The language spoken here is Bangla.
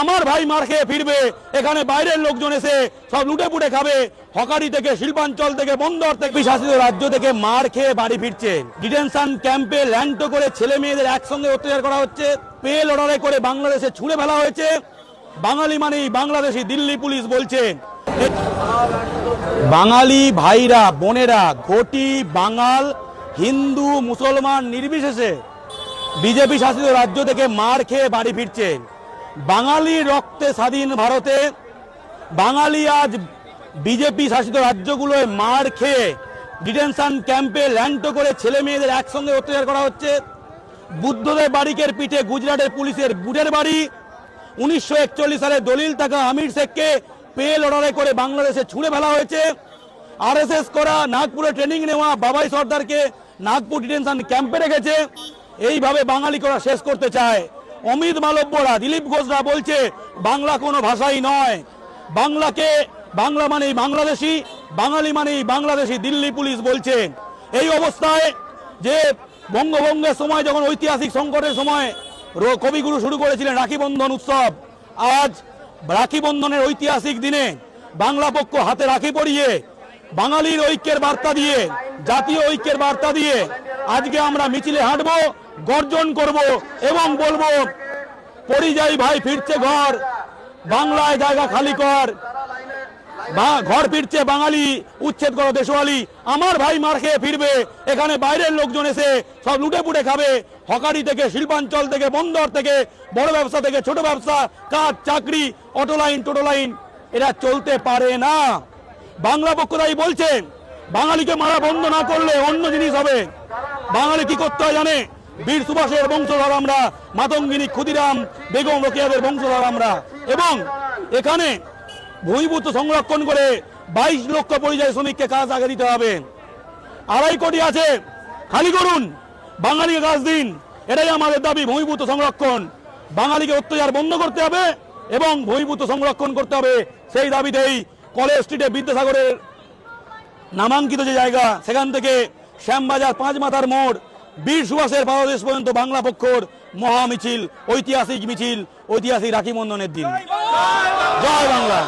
আমার ভাই মার খেয়ে ফিরবে। এখানে বাইরের লোকজন এসে সব লুটে পুটে খাবে। হকারি থেকে, শিল্পাঞ্চল থেকে, বন্দর থেকে শাসিত রাজ্য থেকে মার খেয়ে বাড়ি ফিরছে। ডিটেনশন ক্যাম্পে ল্যান্ড করে ছেলে মেয়েদের একসঙ্গে অত্যাচার করা হচ্ছে। পে লড়াই করে বাংলাদেশে ছুড়ে ফেলা হয়েছে। বাঙালি মানেই বাংলাদেশি দিল্লি পুলিশ বলছে। বাঙালি ভাইরা, বোনেরা, ঘটি বাঙাল, হিন্দু, মুসলমান নির্বিশেষে বিজেপি শাসিত রাজ্য থেকে মার খেয়ে বাড়ি ফিরছে। বাঙালি রক্তে স্বাধীন ভারতে বাঙালি আজ বিজেপি শাসিত রাজ্যগুলোয় মার খেয়ে ডিটেনশন ক্যাম্পে ল্যান্ড করে ছেলে মেয়েদের একসঙ্গে অত্যাচার করা হচ্ছে। বুদ্ধদেব বাড়িকের পিঠে গুজরাটের পুলিশের বুটের বাড়ি। উনিশশো একচল্লিশ সালে দলিল থাকা আমির শেখকে পে লড়াই করে বাংলাদেশে ছুড়ে ফেলা হয়েছে। আরএসএস করা নাগপুরে ট্রেনিং নেওয়া বাবাই সর্দারকে নাগপুর ডিটেনশন ক্যাম্পে রেখেছে। এইভাবে বাঙালি করা শেষ করতে চায়। অমিত মালব্যরা, দিলীপ ঘোষরা বলছে, বাংলা কোনো ভাষাই নয়। বাংলাকে বাংলা মানেই বাংলাদেশি, বাঙালি মানেই বাংলাদেশি, দিল্লি পুলিশ বলছে। এই অবস্থায় যে বঙ্গভঙ্গের সময়, যখন ঐতিহাসিক সংকটের সময় কবিগুরু শুরু করেছিলেন রাখি বন্ধন উৎসব, আজ রাখি বন্ধনের ঐতিহাসিক দিনে বাংলা পক্ষ হাতে রাখি পরিয়ে, বাঙালির ঐক্যের বার্তা দিয়ে, জাতীয় ঐক্যের বার্তা দিয়ে, আজকে আমরা মিছিলে হাঁটবো। গর্জন করব এবং বলব, পরিযায়ী ভাই ফিরছে ঘর, বাংলায় জায়গা খালি কর। ঘর ফিরছে বাঙালি, উচ্ছেদ করো দেশওয়ালি। আমার ভাই মার খেয়ে ফিরবে, এখানে বাইরের লোকজন এসে সব লুটে পুটে খাবে। হকারি থেকে, শিল্পাঞ্চল থেকে, বন্দর থেকে, বড় ব্যবসা থেকে, ছোট ব্যবসা, কাজ, চাকরি, অটো লাইন, টোটো লাইন, এরা চলতে পারে না। বাংলা পক্ষ তাই বলছেন, বাঙালিকে মারা বন্ধ না করলে অন্য জিনিস হবে। বাঙালি কি করতে হয় জানে? বীর সুভাষের বংশধর আমরা, মাতঙ্গিনী ক্ষুদিরাম, বেগম রোকেয়াদের বংশধর আমরা। এবং এখানে ভূমিভূত সংরক্ষণ করে বাইশ লক্ষ পরিযায়ী শ্রমিককে কাজ আগে দিতে হবে। আড়াই কোটি আছে, খালি করুন বাঙালিকে কাজ দিন, এটাই আমাদের দাবি, ভূমিভূত সংরক্ষণ। বাঙালিকে অত্যাচার বন্ধ করতে হবে এবং ভূমিভূত সংরক্ষণ করতে হবে। সেই দাবিতেই কলেজ স্ট্রিটে বিদ্যাসাগরের নামাঙ্কিত যে জায়গা, সেখান থেকে শ্যামবাজার পাঁচ মাথার মোড় বীর সুভাষের বাংলাদেশ পর্যন্ত বাংলা পক্ষর মহা মিছিল ঐতিহাসিক মিছিল ঐতিহাসিক রাখি বন্ধনের দিন। জয় বাংলা।